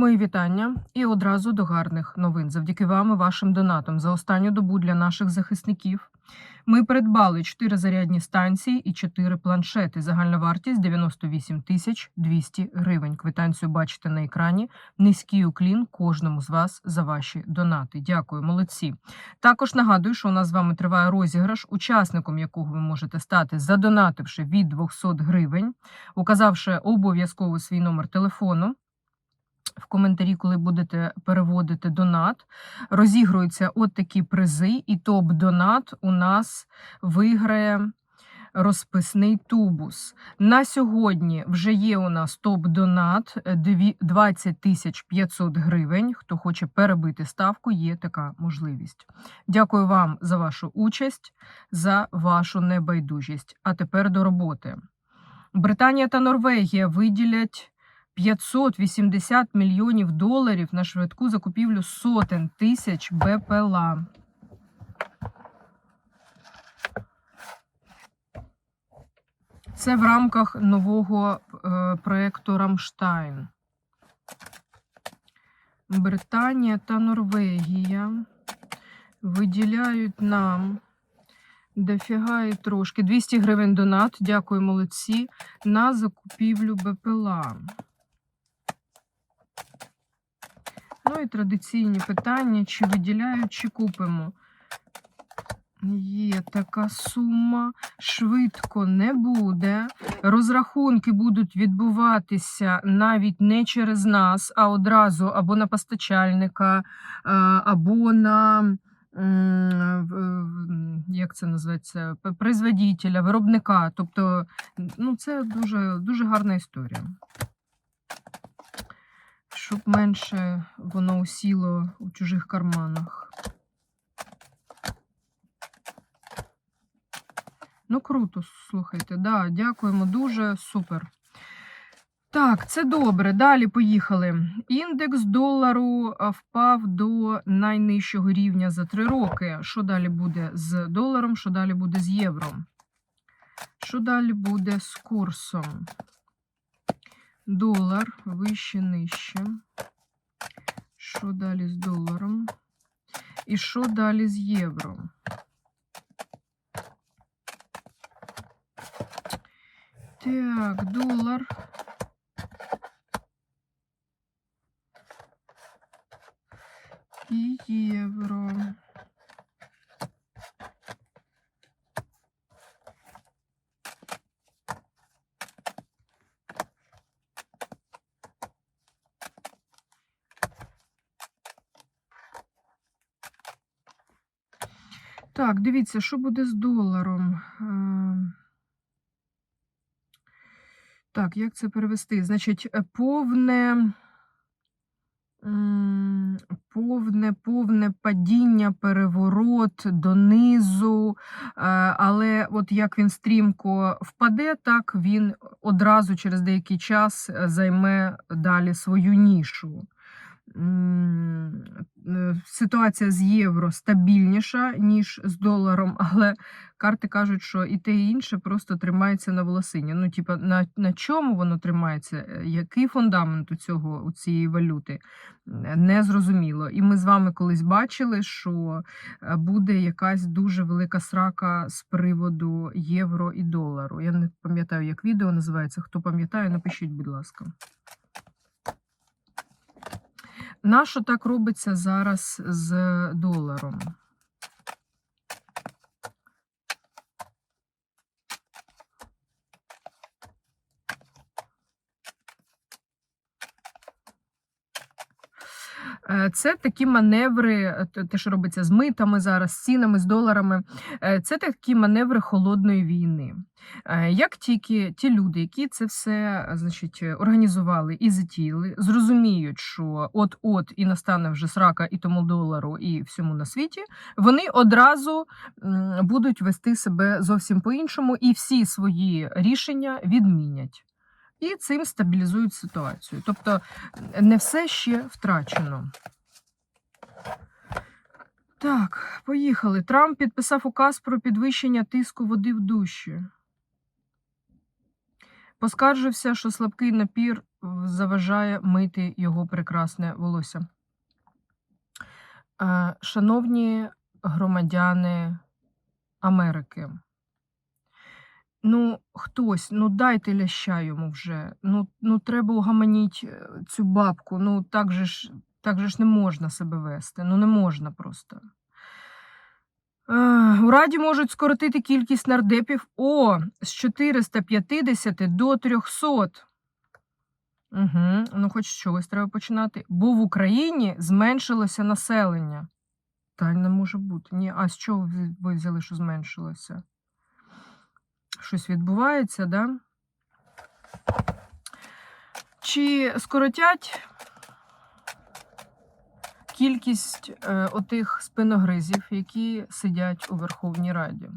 Мої вітання і одразу до гарних новин. Завдяки вам і вашим донатам за останню добу для наших захисників. Ми придбали 4 зарядні станції і 4 планшети. Загальна вартість 98 тисяч 200 гривень. Квитанцію бачите на екрані. Низький уклін кожному з вас за ваші донати. Дякую, молодці. Також нагадую, що у нас з вами триває розіграш, учасником якого ви можете стати, задонативши від 200 гривень, указавши обов'язково свій номер телефону. В коментарі, коли будете переводити донат, розігруються от такі призи, і топ-донат у нас виграє розписний тубус. На сьогодні вже є у нас топ-донат е, 20 тисяч 500 гривень. Хто хоче перебити ставку, є така можливість. Дякую вам за вашу участь, за вашу небайдужість. А тепер до роботи. Британія та Норвегія виділять 580 мільйонів доларів на швидку закупівлю сотень тисяч БПЛА. Це в рамках нового е, проекту Рамштайн. Британія та Норвегія виділяють нам дофіга і трошки 200 гривень донат. Дякую, молодці. На закупівлю БПЛА. Ну і традиційні питання: чи виділяють, чи купимо. Є така сума, швидко не буде. Розрахунки будуть відбуватися навіть не через нас, а одразу або на постачальника, е, або на як це називається, производителя, виробника. Тобто, ну, це дуже, дуже гарна історія. Щоб менше воно усіло у чужих карманах. Ну, круто, слухайте. Да, дякуємо дуже, супер. Так, це добре. Далі поїхали. Індекс долару впав до найнижчого рівня за три роки. Що далі буде з доларом, що далі буде з євро? Що далі буде з курсом? Долар вище нижче. Що далі з доларом? І що далі з євро? Так, долар. І євро. Так, дивіться, що буде з доларом. Е, Так, як це перевести? Значить, е, повне, повне, повне падіння, переворот донизу. е, Але от як він стрімко впаде, так він одразу через деякий час займе далі свою нішу. Е, Ситуація з євро стабільніша, ніж з доларом, але карти кажуть, що і те, і інше просто тримається на волосині. Ну, типа, на, на чому воно тримається? е, Який фундамент у цього у цієї валюти? Е, Не зрозуміло. І ми з вами колись бачили, що буде якась дуже велика срака з приводу євро і долару. Я не пам'ятаю, як відео називається. Хто пам'ятає, напишіть, будь ласка. Нащо так робиться зараз з доларом? Е, Це такі маневри, е, те- що робиться з митами зараз, з цінами, з доларами. е, Це такі маневри холодної війни. Е, Як тільки ті люди, які це все е, значить, е, організували і затіяли, зрозуміють, що от-от і настане вже срака і тому долару, і всьому на світі, вони одразу будуть вести себе зовсім по-іншому і всі свої рішення відмінять. І цим стабілізують ситуацію. Тобто не все ще втрачено. Так, поїхали. Трамп підписав указ про підвищення тиску води в душі. Поскаржився, що слабкий напір заважає мити його прекрасне волосся. Е, Шановні громадяни Америки, ну хтось, ну дайте ляща йому вже. Ну, ну треба угаманіть е, цю бабку. Ну так же ж, так же ж не можна себе вести. Ну не можна просто. У Раді можуть скоротити кількість нардепів о з 450 до 300. Угу. Ну, хоч з чогось треба починати. Бо в Україні зменшилося населення. Та не може бути. Ні, а з чого ви взяли, що зменшилося? Щось відбувається, да? Чи скоротять кількість е, отих спиногризів, які сидять у Верховній Раді?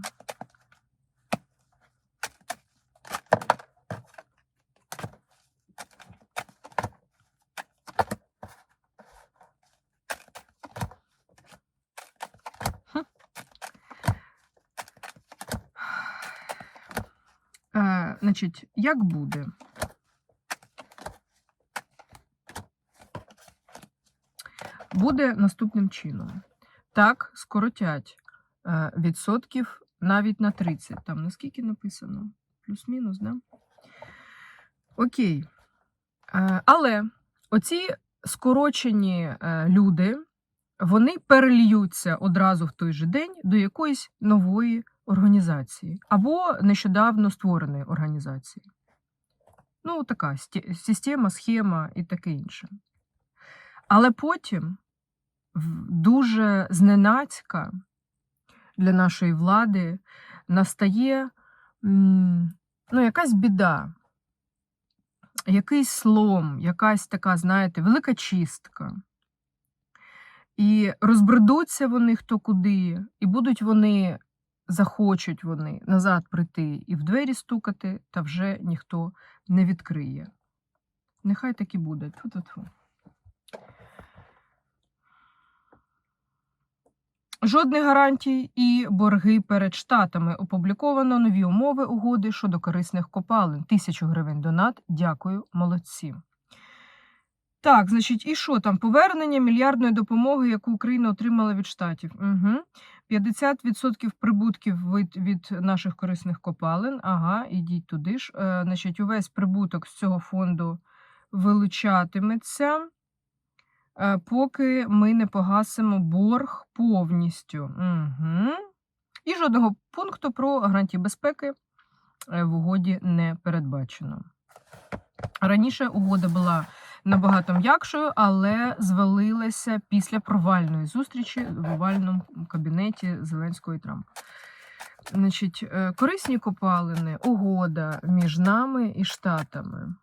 Значить, як буде? Буде наступним чином. Так, скоротять е, відсотків навіть на 30. Там наскільки написано? Плюс-мінус, да? Окей. Е, але оці скорочені е, люди, вони перельються одразу в той же день до якоїсь нової організації або нещодавно створеної організації. Ну, така система, схема і таке інше. Але потім дуже зненацька для нашої влади настає ну, якась біда, якийсь слом, якась така, знаєте, велика чистка. І розбредуться вони хто куди, і будуть вони, захочуть вони назад прийти і в двері стукати, та вже ніхто не відкриє. Нехай так і буде. Тьфу-тьфу-тьфу. Жодних гарантій і борги перед штатами. Опубліковано нові умови угоди щодо корисних копалин. Тисячу гривень донат. Дякую, молодці. Так, значить, і що там? Повернення мільярдної допомоги, яку Україна отримала від штатів. Угу. 50% прибутків від, від наших корисних копалин. Ага, ідіть туди ж. Е, значить, увесь прибуток з цього фонду вилучатиметься, е, поки ми не погасимо борг повністю. Угу. І жодного пункту про гарантії безпеки е, в угоді не передбачено. Раніше угода була набагато м'якшою, але звалилася після провальної зустрічі в овальному кабінеті Зеленського і Трампа. Значить, е, корисні копалини, угода між нами і Штатами.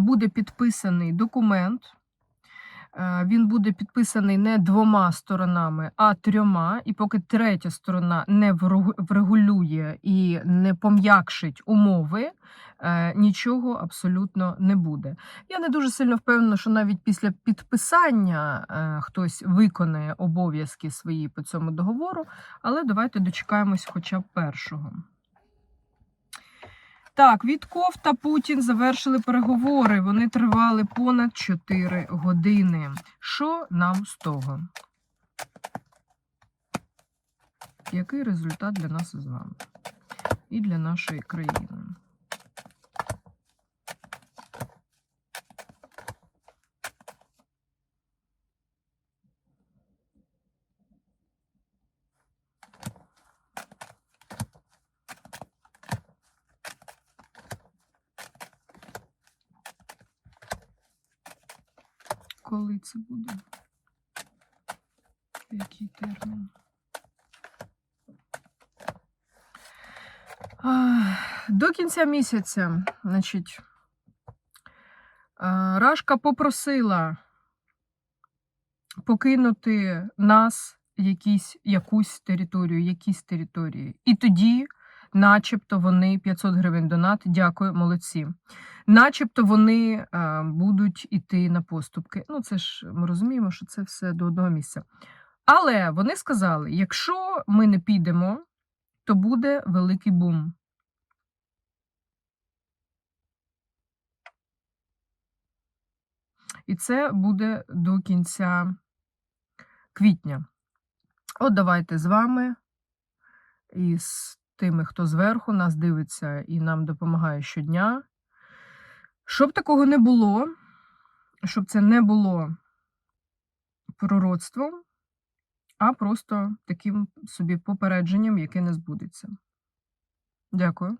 Буде підписаний документ. Е, Він буде підписаний не двома сторонами, а трьома. І поки третя сторона не врегу- врегулює і не пом'якшить умови, е, нічого абсолютно не буде. Я не дуже сильно впевнена, що навіть після підписання е, хтось виконає обов'язки свої по цьому договору, але давайте дочекаємось хоча б першого. Так, Вітков та Путін завершили переговори. Вони тривали понад 4 години. Що нам з того? Який результат для нас з вами? І для нашої країни? Коли це буде? Який термін? До кінця місяця, значить, Рашка попросила покинути нас, якісь, якусь територію, якісь території. І тоді, начебто, вони 500 гривень донат, дякую, молодці. Начебто вони е, будуть іти на поступки. Ну, це ж ми розуміємо, що це все до одного місця. Але вони сказали: якщо ми не підемо, то буде великий бум. І це буде до кінця квітня. От давайте з вами і з тими, хто зверху нас дивиться і нам допомагає щодня. Щоб такого не було, щоб це не було пророцтвом, а просто таким собі попередженням, яке не збудеться. Дякую.